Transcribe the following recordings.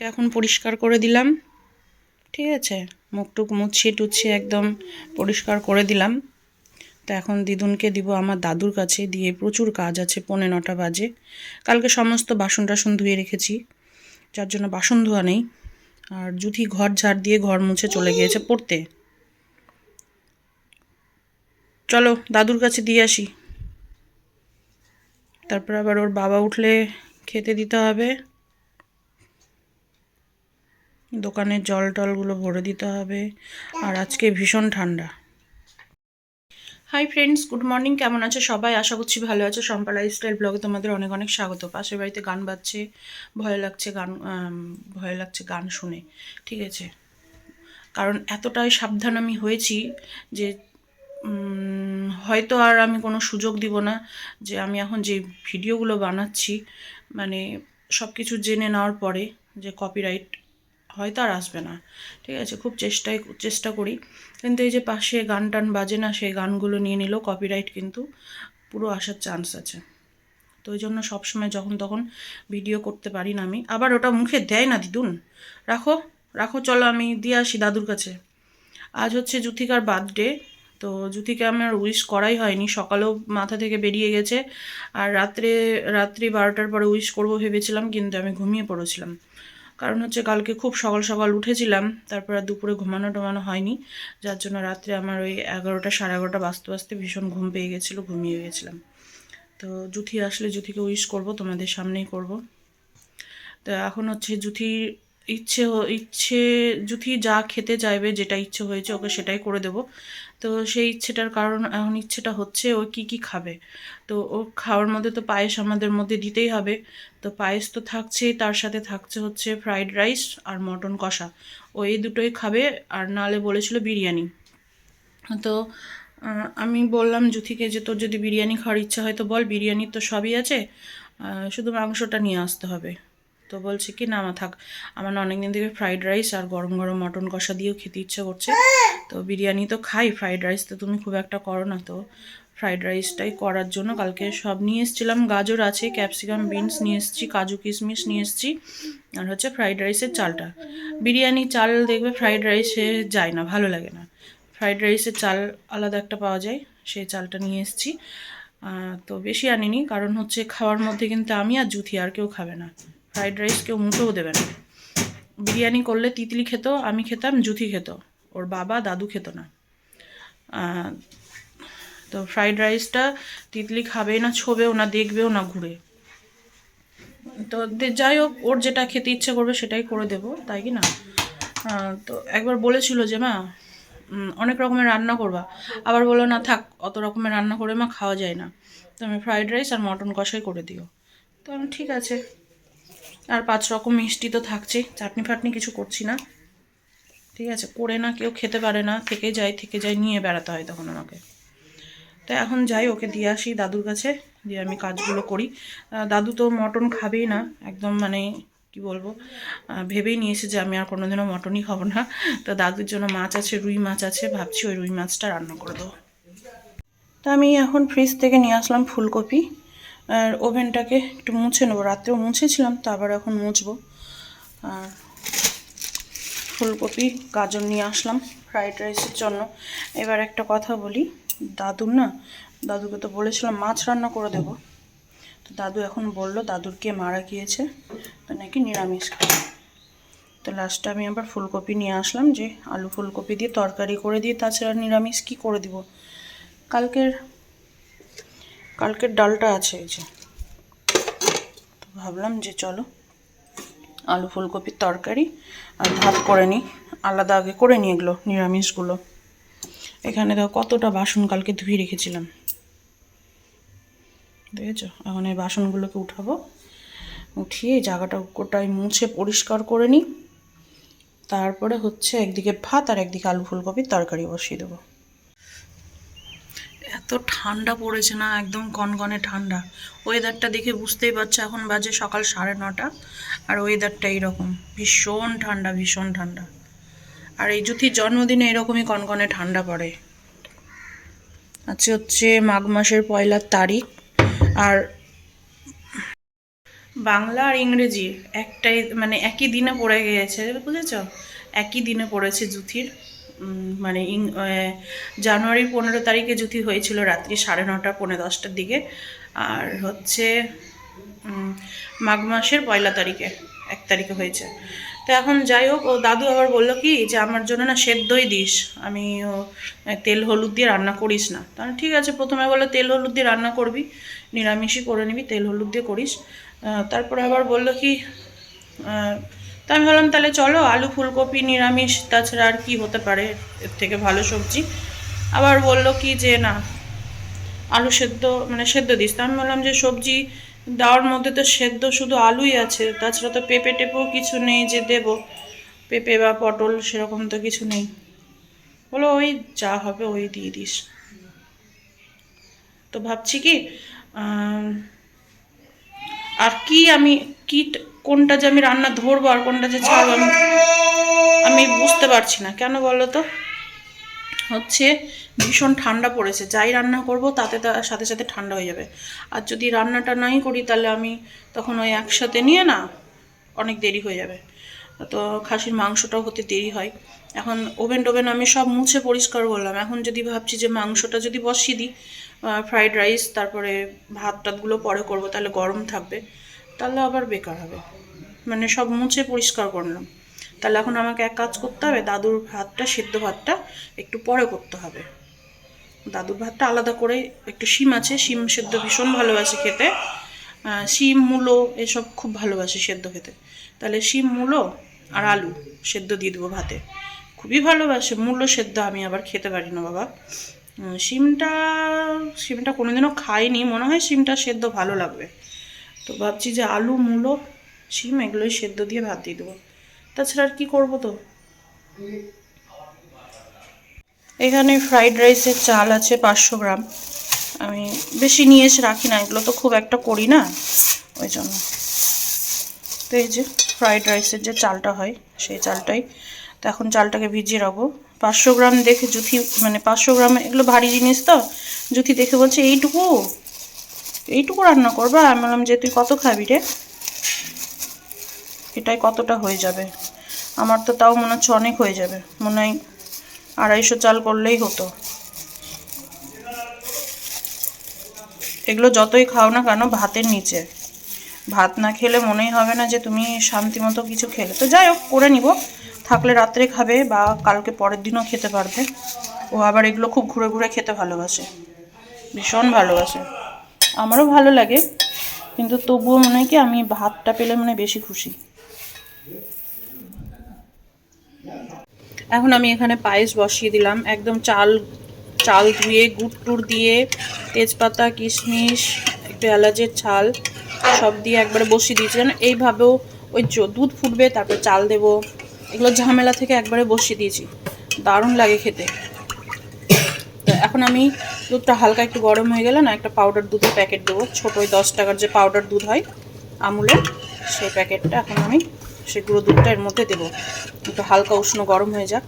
এখন পরিষ্কার করে দিলাম। ঠিক আছে? মুখ টুক মুছিয়ে টুছিয়ে একদম পরিষ্কার করে দিলাম। তো এখন দিদুনকে দিব আমার দাদুর কাছে। দিয়ে প্রচুর কাজ আছে, পৌনে নটা বাজে। কালকে সমস্ত বাসন টাসন ধুয়ে রেখেছি। যার জন্য বাসন ধোয়া নেই। আর জুথি ঘর ঝাড় দিয়ে ঘর মুছে চলে গিয়েছে পড়তে। চলো, দাদুর কাছে দিয়ে আসি। তারপর আবার ওর বাবা উঠলে খেতে দিতে হবে। দোকানের জল টলগুলো ভরে দিতে হবে। আর আজকে ভীষণ ঠান্ডা। হাই ফ্রেন্ডস গুড মর্নিং কেমন আছো সবাই? আশা করছি ভালো আছো। সম্পা লাইফস্টাইল ব্লগে তোমাদের অনেক অনেক স্বাগত। পাশের বাড়িতে গান বাজছে, ভয় লাগছে গান ভয় লাগছে গান শুনে, ঠিক আছে? কারণ এতটাই সাবধান আমি হয়েছি যে হয়তো আর আমি কোনো সুযোগ দিব না যে আমি এখন যে ভিডিওগুলো বানাচ্ছি মানে সব কিছু জেনে নেওয়ার পরে যে কপিরাইট হয়তো আর আসবে না। ঠিক আছে, খুব চেষ্টাই, চেষ্টা করি। কিন্তু এই যে পাশে গান টান বাজে না, সেই গানগুলো নিয়ে নিলেও কপিরাইট কিন্তু পুরো আসার চান্স আছে। তো ওই জন্য সবসময় যখন তখন ভিডিও করতে পারি না আমি। আবার ওটা মুখে দেয় না দিদুন। রাখো রাখো, চলো আমি দিয়ে আসি দাদুর কাছে। আজ হচ্ছে জুথিকার বার্থডে তো জুথিকে আমার উইশ করাই হয়নি। সকালেও মাথা থেকে বেরিয়ে গেছে। আর রাত্রে, রাত্রি বারোটার পরে উইশ করব ভেবেছিলাম, কিন্তু আমি ঘুমিয়ে পড়েছিলাম। কারণ হচ্ছে কালকে খুব সকাল সকাল উঠেছিলাম, তারপর আর দুপুরে ঘুমানো টমানো হয়নি, যার জন্য রাত্রে আমার ওই এগারোটা সাড়ে এগারোটা বাজতে বাজতে ভীষণ ঘুম পেয়ে গেছিল, ঘুমিয়ে গেছিলাম। তো জুথি আসলে জুথিকে উইশ করব, তোমাদের সামনেই করব। তো এখন হচ্ছে জুথির ইচ্ছে ইচ্ছে, জুথি যা খেতে চাইবে, যেটা ইচ্ছে হয়েছে ওকে সেটাই করে দেব। তো সেই ইচ্ছেটার কারণ, এখন ইচ্ছেটা হচ্ছে ও কি কি খাবে। তো ও খাওয়ার মধ্যে তো পায়েস আমাদের মধ্যে দিতেই হবে। তো পায়েস তো থাকছেই, তার সাথে থাকছে হচ্ছে ফ্রাইড রাইস আর মটন কষা। ও এই দুটোই খাবে আর নালে বলেছিল বিরিয়ানি। তো আমি বললাম জুথিকে যে তোর যদি বিরিয়ানি খাওয়ার ইচ্ছা হয় তো বল, বিরিয়ানির তো সবই আছে। শুধু মাংসটা নিয়ে আসতে হবে। তো বলছে কি, না থাক। আমার না অনেকদিন থেকে ফ্রাইড রাইস আর গরম গরম মটন কষা দিয়েও খেতে ইচ্ছে করছে। তো বিরিয়ানি তো খাই ফ্রাইড রাইস তো তুমি খুব একটা করো না তো। ফ্রাইড রাইসটাই করার জন্য কালকে সব নিয়ে এসেছিলাম। গাজর আছে ক্যাপসিকাম বিনস নিয়ে এসেছি, কাজু কিশমিশ নিয়ে এসেছি আর হচ্ছে ফ্রাইড রাইসের চালটা। বিরিয়ানি চাল দেখবে ফ্রাইড রাইসে যায় না, ভালো লাগে না। ফ্রাইড রাইসের চাল আলাদা একটা পাওয়া যায়, সেই চালটা নিয়ে এসেছি। তো বেশি আনিনি, কারণ হচ্ছে খাওয়ার মধ্যে কিন্তু আমি আর জুথি আর কেউ খাবে না। ফ্রাইড রাইস কেউ মুখেও দেবে না। বিরিয়ানি করলে তিতলি খেত, আমি খেতাম, জুথি খেত। ওর বাবা দাদু খেত না। তো ফ্রাইড রাইসটা তিতলি খাবে না, ছোবেও না, দেখবেও না ঘুরে। তো যাই হোক, ওর যেটা খেতে ইচ্ছে করবে সেটাই করে দেবো, তাই কি না? তো একবার বলেছিল যে, মা অনেক রকমের রান্না করবা। আবার বলো না, থাক, অত রকমের রান্না করে মা খাওয়া যায় না। তো আমি ফ্রাইড রাইস আর মটন কষাই করে দিও। তো আমি, ঠিক আছে। আর পাঁচ রকম মিষ্টি তো থাকছে চাটনি ফাটনি কিছু করছি না। ঠিক আছে, করে না, কেউ খেতে পারে না, থেকে যায় থেকে যায়, নিয়ে বেড়াতে হয় তখন আমাকে। তো এখন যাই, ওকে দিয়ে আসি দাদুর কাছে, দিয়ে আমি কাজগুলো করি। দাদু তো মটন খাবেই না, একদম মানে কি বলব ভেবেই নিয়েছে যে আমি আর কোনোদিনও মটনই খাব না। তো দাদুর জন্য মাছ আছে, রুই মাছ আছে, ভাবছি ওই রুই মাছটা রান্না করে দেবো। তো আমি এখন ফ্রিজ থেকে নিয়ে আসলাম ফুলকপি। আর ওভেনটাকে একটু মুছে নেব। রাত্রেও মুছেছিলাম, তো আবার এখন মুছবো। আর ফুলকপি, গাজর নিয়ে আসলাম ফ্রাইড রাইসের জন্য। এবার একটা কথা বলি, দাদুর না, দাদুকে তো বলেছিলাম মাছ রান্না করে দেবো। তো দাদু এখন বলল, দাদুর কে মারা গিয়েছে, তো নাকি নিরামিষ খাবে। তো লাস্টে আমি আবার ফুলকপি নিয়ে আসলাম, যে আলু ফুলকপি দিয়ে তরকারি করে দিয়ে, তাছাড়া নিরামিষ কি করে দিব? কালকের কালকের ডালটা আছে এই যে। তো ভাবলাম যে চলো, আলু ফুলকপির তরকারি আর ভাত করে নিই। আলাদা আগে করে নিই এগুলো, নিরামিষগুলো। এখানে দেখো কতটা বাসন কালকে ধুয়ে রেখেছিলাম। দেখেছ? এখন এই বাসনগুলোকে উঠাবো। উঠিয়ে জায়গাটা গোটায় মুছে পরিষ্কার করে নিই। তারপরে হচ্ছে একদিকে ভাত আর একদিকে আলু ফুলকপির তরকারি বসিয়ে দেবো। এত ঠান্ডা পড়েছে না, একদম কনকনে ঠান্ডা। ওয়েদারটা দেখে বুঝতেই পারছ, এখন বাজে সকাল সাড়ে নটা, আর ওয়েদারটা এইরকম। ভীষণ ঠান্ডা ভীষণ ঠান্ডা। আর এই জুথির জন্মদিনে এরকমই কনকনে ঠান্ডা পড়ে। আজকে হচ্ছে মাঘ মাসের পয়লার তারিখ, আর বাংলা আর ইংরেজি একটাই মানে একই দিনে পড়ে গিয়েছে বুঝেছ? একই দিনে পড়েছে জুথির মানে ইং- জানুয়ারির পনেরো তারিখে জুথি হয়েছিল রাত্রি সাড়ে নটা পনেরো দশটার দিকে। আর হচ্ছে মাঘ মাসের পয়লা তারিখে, এক তারিখে হয়েছে। তো এখন যাই হোক, ও দাদু আবার বলল কি, যে আমার জন্য না সেদ্ধই দিস, আমি ও তেল হলুদ দিয়ে রান্না করিস না। তাহলে ঠিক আছে, প্রথমে বলল তেল হলুদ দিয়ে রান্না করবি, নিরামিষই করে নিবি, তেল হলুদ দিয়ে করিস। তারপরে আবার বলল কি তা আমি ভাবলাম, তাহলে চলো আলু, ফুলকপি, নিরামিষ, তাছাড়া আর কি হতে পারে? এর থেকে ভালো সবজি। আবার বলল কি যে, না, আলু সেদ্ধ মানে সেদ্ধ দিস। তা আমি বললাম যে, সবজি দেওয়ার মধ্যে তো সেদ্ধ শুধু আলুই আছে, তাছাড়া তো পেঁপে টেপেও কিছু নেই যে দেবো। পেঁপে বা পটল সেরকম তো কিছু নেই। বলো ওই যা হবে ওই দিয়ে দিস। তো ভাবছি কি আর কি আমি, কি কোনটা যে আমি রান্না ধরবো আর কোনটা যে ছাড়বো আমি আমি বুঝতে পারছি না। কেন বলো তো? হচ্ছে ভীষণ ঠান্ডা পড়েছে। যাই রান্না করব তাতে তার সাথে সাথে ঠান্ডা হয়ে যাবে। আর যদি রান্নাটা নাই করি তাহলে আমি তখন ওই একসাথে নিয়ে না অনেক দেরি হয়ে যাবে। তো খাসির মাংসটাও হতে দেরি হয়। এখন ওভেন টোভেন আমি সব মুছে পরিষ্কার করলাম। এখন যদি ভাবছি যে মাংসটা যদি বসিয়ে দিই ফ্রাইড রাইস, তারপরে ভাত টাতগুলো পরে করব, তাহলে গরম থাকবে। তাহলে আবার বেকার হবে। মানে সব মুছে পরিষ্কার করলাম। তাহলে এখন আমাকে এক কাজ করতে হবে, দাদুর ভাতটা, সিদ্ধ ভাতটা একটু পরে করতে হবে। দাদুর ভাতটা আলাদা করে একটু শিম আছে, শিম সেদ্ধ ভীষণ ভালোবাসে খেতে। শিম, মূলো এসব খুব ভালোবাসে সেদ্ধ খেতে। তাহলে শিম, মূলো আর আলু সেদ্ধ দিয়ে দেবো ভাতে। খুবই ভালোবাসে, মূলো সেদ্ধ আমি আবার খেতে পারি না বাবা। শিমটা শিমটা কোনোদিনও খাইনি, মনে হয় শিমটা সেদ্ধ ভালো লাগবে। তো ভাবছি যে আলু, মূলো শিম এগুলোই সেদ্ধ দিয়ে ভাত দিয়ে দেবো। তাছাড়া আর কি করব তো? এখানে ফ্রাইড রাইসের চাল আছে পাঁচশো গ্রাম। আমি বেশি নিয়ে এসে রাখি না, এগুলো তো খুব একটা করি না। ওই জন্য। তো এই যে ফ্রাইড রাইসের যে চালটা হয়, সেই চালটাই। তো এখন চালটাকে ভিজিয়ে রাখব। পাঁচশো গ্রাম দেখে জুথি মানে পাঁচশো গ্রাম, এগুলো ভারী জিনিস তো। জুথি দেখে বলছে, এইটুকু? এইটুকু রান্না করবা? আমি বললাম, যে তুই কত খাবি রে? এটাই কতটা হয়ে যাবে? আমার তো তাও মনে হচ্ছে অনেক হয়ে যাবে। মনে হয় আড়াইশো চাল করলেই হতো। এগুলো যতই খাও না কেন, ভাতের নিচে। ভাত না খেলে মনেই হবে না যে তুমি শান্তি মতো কিছু খেলে। তো যাই হোক, করে নিব। থাকলে রাত্রে খাবে বা কালকে পরের দিনও খেতে পারবে। ও আবার এগুলো খুব ঘুরে ঘুরে খেতে ভালোবাসে। ভীষণ ভালোবাসে। আমারও ভালো লাগে, কিন্তু তবুও মনে হয় কি আমি ভাতটা পেলে মনে বেশি খুশি। এখন আমি এখানে পায়েস বসিয়ে দিলাম। একদম চাল চাল ধুয়ে গুড় টুড় দিয়ে, তেজপাতা, কিশমিশ, একটু এলাচের ছাল, সব দিয়ে একবারে বসিয়ে দিয়েছি। যেন এইভাবেও ওই দুধ ফুটবে, তারপরে চাল দেবো। এগুলো ঝামেলা থেকে একবারে বসিয়ে দিয়েছি। দারুণ লাগে খেতে। এখন আমি দুধটা হালকা একটু গরম হয়ে গেলে না একটা পাউডার দুধের প্যাকেট দেবো। ছোটো ওই দশ টাকার যে পাউডার দুধ হয়, আমুলের। সেই প্যাকেটটা এখন আমি সেই গুঁড়ো দুধটা এর মধ্যে দেবো। একটু হালকা উষ্ণ গরম হয়ে যাক।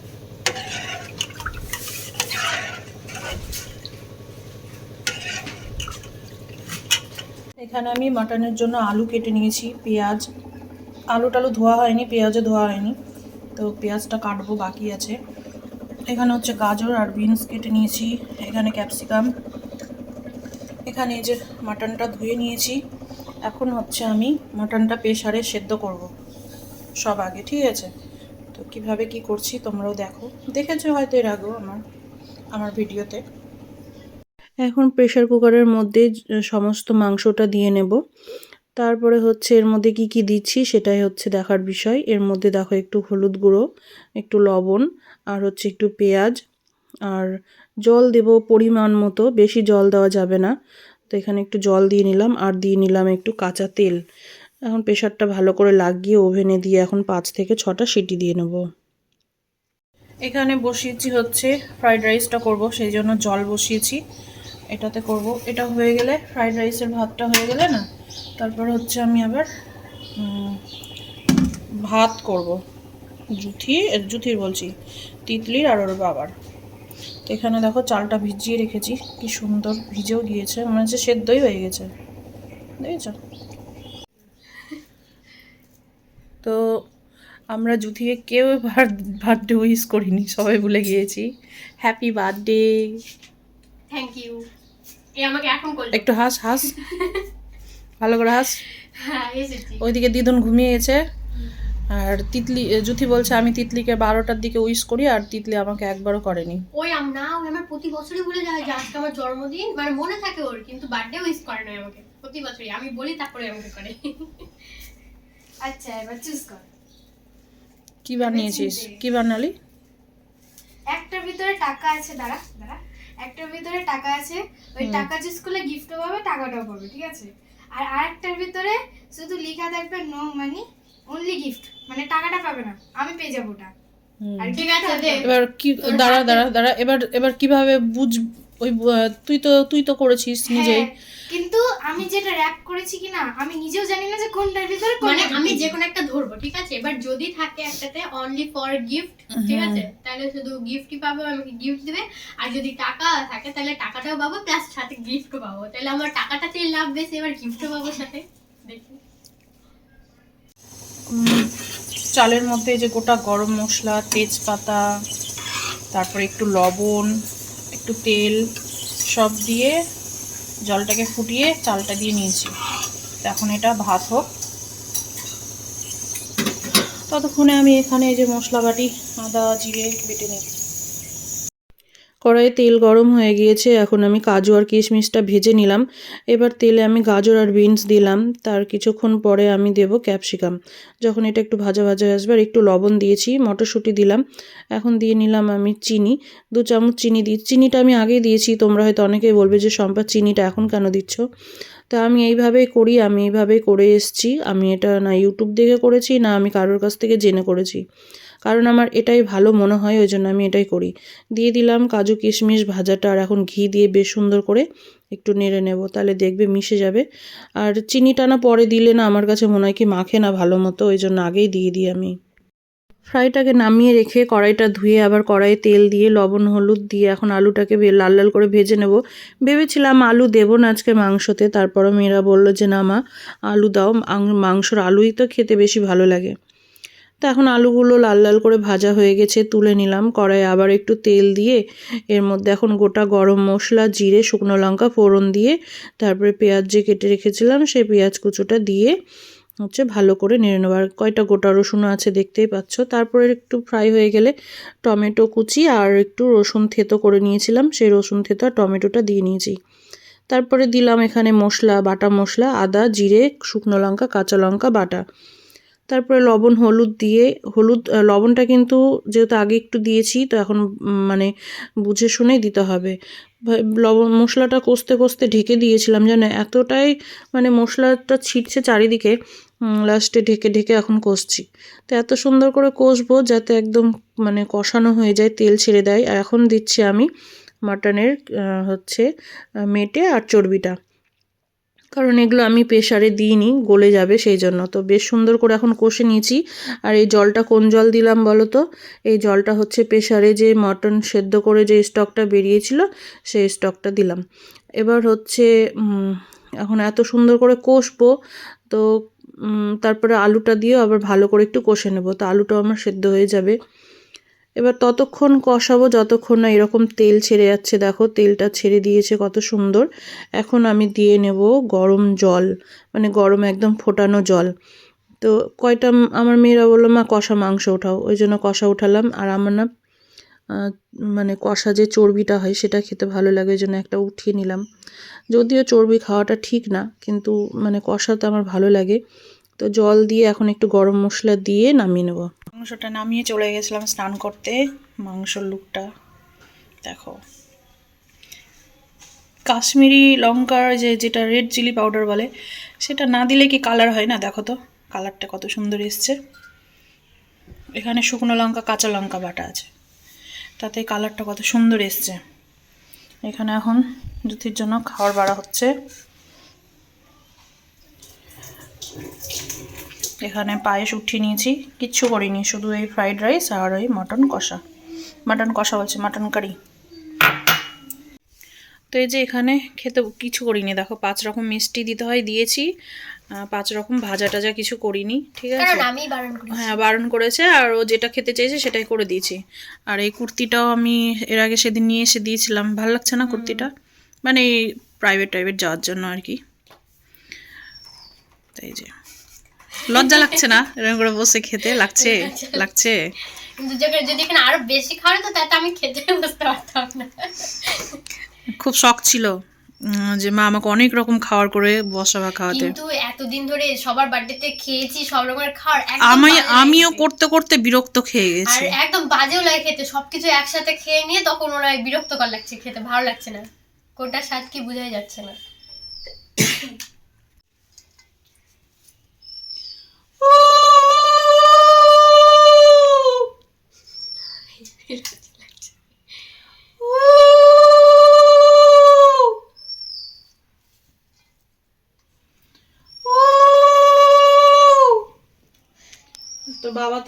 এখানে আমি মাটনের জন্য আলু কেটে নিয়েছি, পেঁয়াজ। আলু টালু ধোয়া হয়নি, পেঁয়াজও ধোয়া হয়নি। তো পেঁয়াজটা কাটবো, বাকি আছে। এখানে হচ্ছে গাজর আর বিনস কেটে নিয়েছি, এখানে ক্যাপসিকাম। এখানে এই যে মাটনটা ধুয়ে নিয়েছি। এখন হচ্ছে আমি মাটনটা প্রেশারে সেদ্ধ করব। সব আগে, ঠিক আছে? তো কীভাবে কি করছি তোমরাও দেখো। দেখেছ হয়তো এর আগেও আমার আমার ভিডিওতে। এখন প্রেশার কুকারের মধ্যে সমস্ত মাংসটা দিয়ে নেব। তারপরে হচ্ছে এর মধ্যে কি কি দিচ্ছি সেটাই হচ্ছে দেখার বিষয়। এর মধ্যে দেখো একটু হলুদ গুঁড়ো, একটু লবণ, আর হচ্ছে একটু পেঁয়াজ। আর জল দেব পরিমাণ মতো, বেশি জল দেওয়া যাবে না। তো এখানে একটু জল দিয়ে নিলাম আর দিয়ে নিলাম একটু কাঁচা তেল। এখন প্রেশারটা ভালো করে লাগিয়ে ওভেনে দিয়ে এখন পাঁচ থেকে ছটা সিটি দিয়ে নেব। এখানে বসিয়েছি হচ্ছে ফ্রাইড রাইসটা করব, সেই জন্য জল বসিয়েছি। এটাতে করব। এটা হয়ে গেলে ফ্রাইড রাইসের ভাতটা হয়ে গেলে না, তারপর হচ্ছে আমি আবার ভাত করব। জুথি, জুথির বলছি, তিতলির আর ওর বাবার। তো এখানে দেখো চালটা ভিজিয়ে রেখেছি। কি সুন্দর ভিজেও গিয়েছে। মনে হচ্ছে সেদ্ধই হয়ে গেছে। দেখেছ? তো আমরা জুথিকে কেউ বার্থডে উইশ করিনি সবাই ভুলে গিয়েছি। হ্যাপি বার্থডে থ্যাংক ইউ আমাকে এখন একটু হাস হাস। ভালো করে হাস। হ্যাঁ ওইদিকে দিদুন ঘুমিয়ে গেছে আর তিতলি জুথি বলছে আমি তিতলিকে বারোটার দিকে উইশ করি আর তিতলি আমাকে একবারও করেনি। ওই আম না ওই আমার প্রতি বছরই ভুলে যায় যে আজকে আমার জন্মদিন মানে মনে থাকে ওর কিন্তু বার্থডে উইশ করে না আমাকে প্রতি বছরই। আমি বলি তারপরে আমাকে করে। আচ্ছা এবার চুজ কর। কি বানিয়েছিস? কি বানালি? একটার ভিতরে টাকা আছে দাঁড়া দাঁড়া। একটার ভিতরে টাকা আছে ওই টাকা চুজ করলে গিফটও পাবে টাকাটাও পাবে ঠিক আছে? আর আরেকটার ভিতরে শুধু লেখা থাকবে নো মানি অনলি গিফট মানে টাকাটা পাবে না। আমি পেয়ে যাব ওটা। আর ঠিক আছে। এবার কি দাঁড়া দাঁড়া দাঁড়া। এবার এবার কীভাবে বুঝ ওই তুই তো তুই তো করেছিস নিজেই। হ্যাঁ, কিন্তু আমি যেটা র্যাপ করেছি কি না আমি নিজেও জানি না যে কোনটার ভিতরে মানে আমি। যে কোনো একটা ধরবো ঠিক আছে? এবার যদি থাকে একটাতে অনলি ফর গিফট ঠিক আছে? তাহলে শুধু গিফটই পাবো আমাকে গিফট দেবে। আর যদি টাকা থাকে তাহলে টাকাটাও পাবো প্লাস সাথে গিফটও পাবো। তাহলে আমার টাকাটাতেই লাভ বেশি এবার গিফটও পাবো সাথে। দেখি। চালের মধ্যে যে গোটা গরম মশলা, তেজপাতা, তারপরে একটু লবণ, একটু তেল, সব দিয়ে জলটাকে ফুটিয়ে চালটা দিয়ে নিয়েছি। এখন এটা ভাত হোক। ততক্ষণে আমি এখানে যে মশলা বাটি আদা, জিরে বেটে নিই কড়াইয়ে তেল গরম হয়ে গিয়েছে, এখন আমি কাজু আর কিশমিশটা ভেজে নিলাম। এবার তেলে আমি গাজর আর বিনস দিলাম, তার কিছুক্ষণ পরে আমি দেব ক্যাপসিকাম। যখন এটা একটু ভাজা ভাজা আসবে আর একটু লবণ দিয়েছি, মটরশুঁটি দিলাম। এখন দিয়ে নিলাম আমি চিনি, দু চামচ চিনি দিই। চিনিটা আমি আগেই দিয়েছি, তোমরা হয়তো অনেকেই বলবে যে সম্পা চিনিটা এখন কেন দিচ্ছ? তা আমি এইভাবেই করি, আমি এইভাবেই করে এসছি। আমি এটা না ইউটিউব দেখে করেছি, না আমি কারোর কাছ থেকে জেনে করেছি। কারণ আমার এটাই ভালো মনে হয়, ওই জন্য আমি এটাই করি। দিয়ে দিলাম কাজু কিশমিশ ভাজাটা আর এখন ঘি দিয়ে বেশ সুন্দর করে একটু নেড়ে নেব, তাহলে দেখবে মিশে যাবে। আর চিনিটা না পরে দিলে না আমার কাছে মনে হয় কি মাখে না ভালো মতো, ওই জন্য আগেই দিয়ে দিই আমি। ফ্রাইটাকে নামিয়ে রেখে কড়াইটা ধুয়ে আবার কড়াইয়ে তেল দিয়ে, লবণ, হলুদ দিয়ে এখন আলুটাকে লাল লাল করে ভেজে নেব। ভেবেছিলাম আলু দেবো না আজকে মাংসতে, তারপরও মেয়েরা বলল যে, না মা, আলু দাও মাংসর আলুই তো খেতে বেশি ভালো লাগে। তো এখন আলুগুলো লাল লাল করে ভাজা হয়ে গেছে, তুলে নিলাম। কড়াইয়ে আবার একটু তেল দিয়ে এর মধ্যে এখন গোটা গরম মশলা, জিরে, শুকনো লঙ্কা, ফোড়ন দিয়ে তারপরে পেঁয়াজ যে কেটে রেখেছিলাম সেই পেঁয়াজ কুচোটা দিয়ে হচ্ছে ভালো করে নেড়ে নেবার কয়টা গোটা রসুন আছে দেখতেই পাচ্ছ। তারপরে একটু ফ্রাই হয়ে গেলে টমেটো কুচি আর একটু রসুন থেতো করে নিয়েছিলাম। সেই রসুন থেতো আর টমেটোটা দিয়ে নিয়েছি। তারপরে দিলাম এখানে মশলা, বাটা মশলা, আদা, জিরে, শুকনো লঙ্কা, কাঁচা লঙ্কা, বাটা। তারপরে লবণ, হলুদ দিয়ে, হলুদ লবণটা কিন্তু যেহেতু আগে একটু দিয়েছি, তো এখন মানে বুঝে শুনেই দিতে হবে। লবণ, মশলাটা কষতে কষতে ঢেকে দিয়েছিলাম, যেন এতটাই মানে মশলাটা ছিটছে চারিদিকে লাস্টে ঢেকে ঢেকে এখন কষছি। তো এত সুন্দর করে কষবো যাতে একদম মানে কষানো হয়ে যায়, তেল ছেড়ে দেয়। আর এখন দিচ্ছি আমি মাটনের হচ্ছে মেটে আর চর্বিটা। কারণ এগুলো আমি প্রেশারে দিইনি, গলে যাবে সেই জন্য তো বেশ সুন্দর করে এখন কষে নিয়েছি। আর এই জলটা কোন জল দিলাম বলো তো এই জলটা হচ্ছে প্রেশারে যে মটন সেদ্ধ করে যে স্টকটা বেরিয়েছিল, সেই স্টকটা দিলাম। এবার হচ্ছে এখন এত সুন্দর করে কষবো, তো তারপরে আলুটা দিয়েও আবার ভালো করে একটু কষে নেব। তো আলুটাও আমার সেদ্ধ হয়ে যাবে। এবার ততক্ষণ কষাবো, যতক্ষণ না এরকম তেল ছেড়ে যাচ্ছে, দেখো তেলটা ছেড়ে দিয়েছে কত সুন্দর। এখন আমি দিয়ে নেব গরম জল মানে গরম একদম ফোটানো জল। তো কয়টা, আমার মেয়েরা বলল, মা, কষা মাংস ওঠাও। ওই জন্য কষা উঠালাম। আর আমার না মানে কষা যে চর্বিটা হয়, সেটা খেতে ভালো লাগে, ওই জন্য একটা উঠিয়ে নিলাম। যদিও চর্বি খাওয়াটা ঠিক না, কিন্তু মানে কষাতে আমার ভালো লাগে। তো জল দিয়ে এখন একটু গরম মশলা দিয়ে নামিয়ে নেব। মাংসটা নামিয়ে চলে গেছিলাম স্নান করতে। মাংসর লুকটা দেখো। কাশ্মীরি লঙ্কার যে, যেটা রেড চিলি পাউডার বলে, সেটা না দিলে কি কালার হয় না? দেখো তো কালারটা কত সুন্দর এসছে। এখানে শুকনো লঙ্কা, কাঁচা লঙ্কা বাটা আছে। তাতে কালারটা কত সুন্দর এসছে। এখানে এখন জুথির জন্য খাবার বাড়া হচ্ছে। এখানে পায়েস উঠিয়ে নিয়েছি কিচ্ছু করিনি শুধু এই ফ্রাইড রাইস আর ওই মটন কষা। মাটন কষা বলছে মাটন কারি তো এই যে এখানে খেতে কিছু করিনি দেখো পাঁচ রকম মিষ্টি দিতে হয় দিয়েছি। পাঁচ রকম ভাজা টাজা কিছু করিনি ঠিক আছে? হ্যাঁ বারণ করেছে আর ও যেটা খেতে চাইছে সেটাই করে দিয়েছি। আর এই কুর্তিটাও আমি এর আগে সেদিন নিয়ে এসে দিয়েছিলাম ভালো লাগছে না কুর্তিটা? মানে প্রাইভেট টাইভেট যাওয়ার জন্য আর কি। তাই যে। লজ্জা লাগছে না? এরকম করে বসে খেতে? লাগছে? লাগছে? কিন্তু যদি এখানে আরও বেশি খাওয়ার তো তাতে আমি খেতে বুঝতে পারতাম না। খুব শখ ছিল যে মা আমাকে অনেক রকম খাবার করে বসাবা খাওয়াতে। কিন্তু এতদিন ধরে সবার বার্থডেতে খেয়েছি সব রকমের খাওয়ার আমি আমিও করতে করতে বিরক্ত খেয়ে আর গেছি একদম বাজেও লাগে খেতে সবকিছু একসাথে খেয়ে নিয়ে তখন ওরা বিরক্তকর লাগছে খেতে ভালো লাগছে না। কোনটা স্বাদ কি বোঝাই যাচ্ছে না।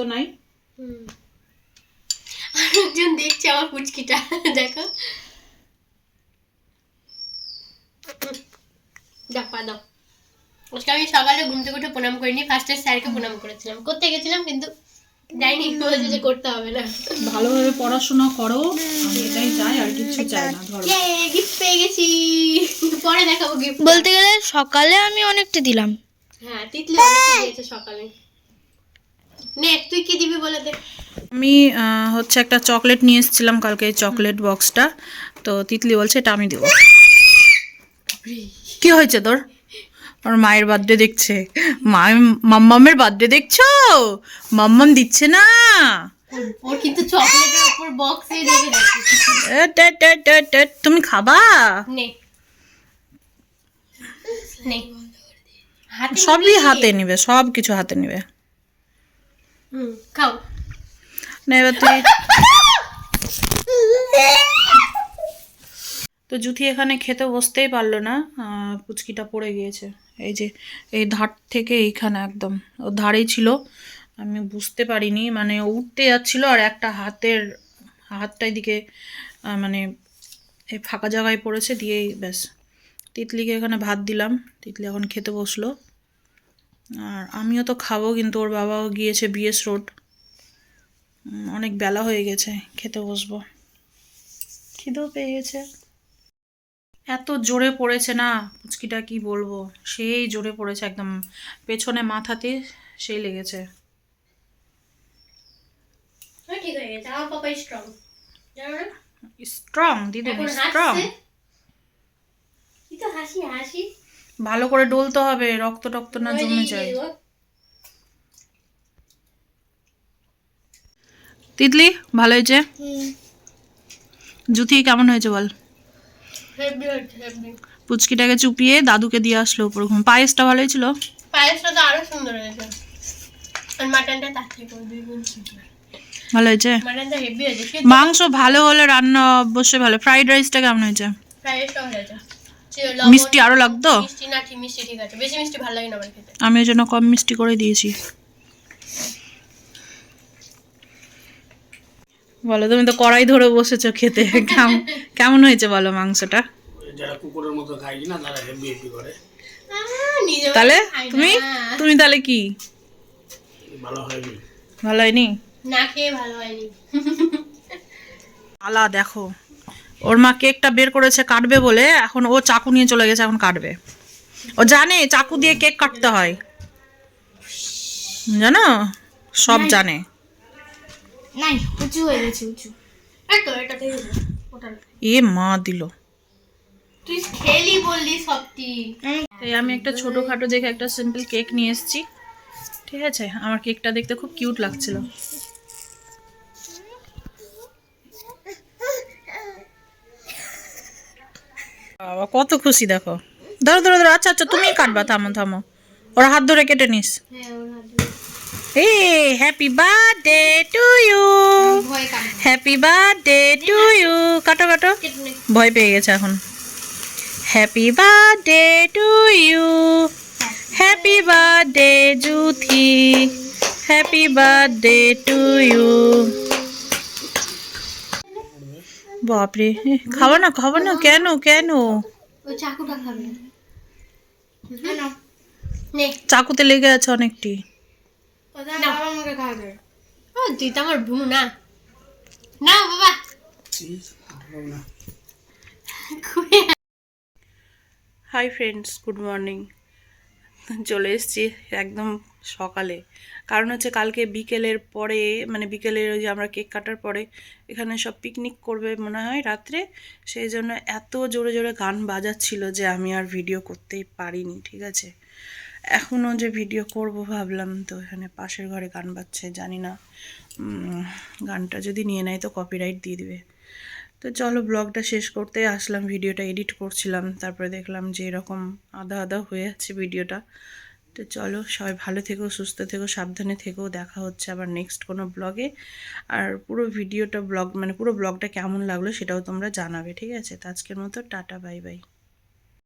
তো নাই। আরেকজন দেখছে আমার পুচকিটা দেখো। দাও আজকে আমি সকালে ঘুম থেকে উঠে প্রণাম করিনি ফার্স্টে স্যারকে প্রণাম করেছিলাম। করতে গেছিলাম কিন্তু যাইনি বলেছে যে করতে হবে না। ভালোভাবে পড়াশোনা করো আমি এটাই চাই আর কিছু চাই না ধরো। গিফট পেয়ে গেছি। পরে দেখাবো গিফট বলতে গেলে সকালে আমি অনেকটা দিলাম। হ্যাঁ তিতলি অনেক দিয়েছে সকালে। নে তুই কি দিবি বলে দে। আমি হচ্ছে একটা চকলেট নিয়ে এসেছিলাম কালকে এই চকলেট বক্সটা। তো তিতলি বলছে এটা আমি দেবো। কি হয়েছে তোর? ওর মায়ের বার্থডে দেখছে। মা মাম্মামের বার্থডে দেখছ? মাম্মাম দিচ্ছে না। কিন্তু চকলেটের উপর বক্সে তুমি খাবা? সবই হাতে নিবে সব কিছু হাতে নিবে। তো জুথি এখানে খেতে বসতেই পারল না পুচকিটা পড়ে গিয়েছে। এই যে, এই ধার থেকে এইখানে একদম। ও ধারেই ছিল। আমি বুঝতে পারিনি মানে উঠতে যাচ্ছিল আর একটা হাতের, হাতটা দিকে মানে এই ফাঁকা জায়গায় পড়েছে, দিয়েই ব্যাস। তিতলিকে এখানে ভাত দিলাম। তিতলি এখন খেতে বসল। আর আমিও তো খাব কিন্তু ওর বাবাও গিয়েছে বিএস রোড অনেক বেলা হয়ে গেছে খেতে বসবো। খিদেও পেয়ে গেছে। এত জোরে পড়েছে না পুচকিটা কি বলব? সেই জোরে পড়েছে একদম। পেছনে মাথাতে সেই লেগেছে। ঠিক হয়ে গেছে আমার পাপাই স্ট্রং স্ট্রং দিদি স্ট্রং কি তো হাসি হাসি। ভালো করে ডলতে হবে রক্ত টক্ত না জমে যায়। তিতলি ভালো হয়েছে? জুথি কেমন হয়েছে বল? হয়েছে। পুচকিটাকে চুপিয়ে দাদুকে দিয়ে আসলো উপর ঘুম। পায়েসটা ভালোই ছিল পায়েসটা তো আরও সুন্দর হয়েছে। আর মাটনটা ভালো হয়েছে? হয়েছে। মাংস ভালো হলে রান্না অবশ্যই ভালো। ফ্রাইড রাইসটা কেমন হয়েছে? পায়েসটা হয়েছে। ছিল লবণ, মিষ্টি আরও লাগতো? মিষ্টি না ঠিক মিষ্টি ঠিক আছে। বেশি মিষ্টি ভালো লাগে না আমার খেতে। আমি ওই জন্য কম মিষ্টি করে দিয়েছি। বলো তুমি তো কড়াই ধরে বসেছো খেতে। কেমন কেমন হয়েছে বলো মাংসটা? যারা কুকুরের মতো খায় না তারা হেভি হেভি করে। তাহলে তুমি তুমি তাহলে কি? ভালো হয়নি। ভালো হয়নি? না খেয়ে ভালো হয়নি। আলা দেখো। ওর মা কেকটা বের করেছে কাটবে বলে। এখন ও চাকু নিয়ে চলে গেছে এখন কাটবে। ও জানে চাকু দিয়ে কেক কাটতে হয়। জানো? সব জানে। এ মা দিল। তুই আমি একটা ছোটোখাটো দেখে একটা সিম্পল কেক নিয়ে এসেছি। ঠিক আছে? আমার কেকটা দেখতে খুব কিউট লাগছিল। বাবা কত খুশি দেখো। ধরো ধরো ধরো আচ্ছা আচ্ছা তুমি কাটবা থামো থামো। ওরা হাত ধরে কেটে নিস। হ্যাঁ দিয়ে। Happy birthday to you happy birthday to you কাটো। কাটো ভয় পেয়ে গেছে এখন। Happy birthday to you happy birthday Juthi happy birthday to you বাপরে খাব না খাব না কেন কেন? চাকুতে লেগে আছে অনেকটি। তুই তো আমার বুনু না। না বাবা। না হাই ফ্রেন্ডস গুড মর্নিং। চলে এসেছি একদম সকালে। কারণ হচ্ছে কালকে বিকেলের পরে মানে বিকেলের ওই যে আমরা কেক কাটার পরে, এখানে সব পিকনিক করবে মনে হয় রাত্রে। সেই জন্য এত জোরে জোরে গান বাজাচ্ছিল যে আমি আর ভিডিও করতেই পারিনি, ঠিক আছে? এখনও যে ভিডিও করব ভাবলাম তো এখানে পাশের ঘরে গান বাজছে, জানি না। গানটা যদি নিয়ে নেয় তো কপিরাইট দিয়ে দিবে। তো চলো ব্লগটা শেষ করতে আসলাম ভিডিওটা এডিট করছিলাম, তারপরে দেখলাম যে এরকম আধা আধা হয়ে আছে ভিডিওটা তো চলো, সবাই ভালো থেকো, সুস্থ থেকো, সাবধানে থেকো। দেখা হচ্ছে আবার নেক্সট কোনো ব্লগে আর পুরো ভিডিওটা ব্লগ মানে পুরো ব্লগটা কেমন লাগল সেটাও তোমরা জানাবে, ঠিক আছে? তো আজকের মতো, টাটা বাই বাই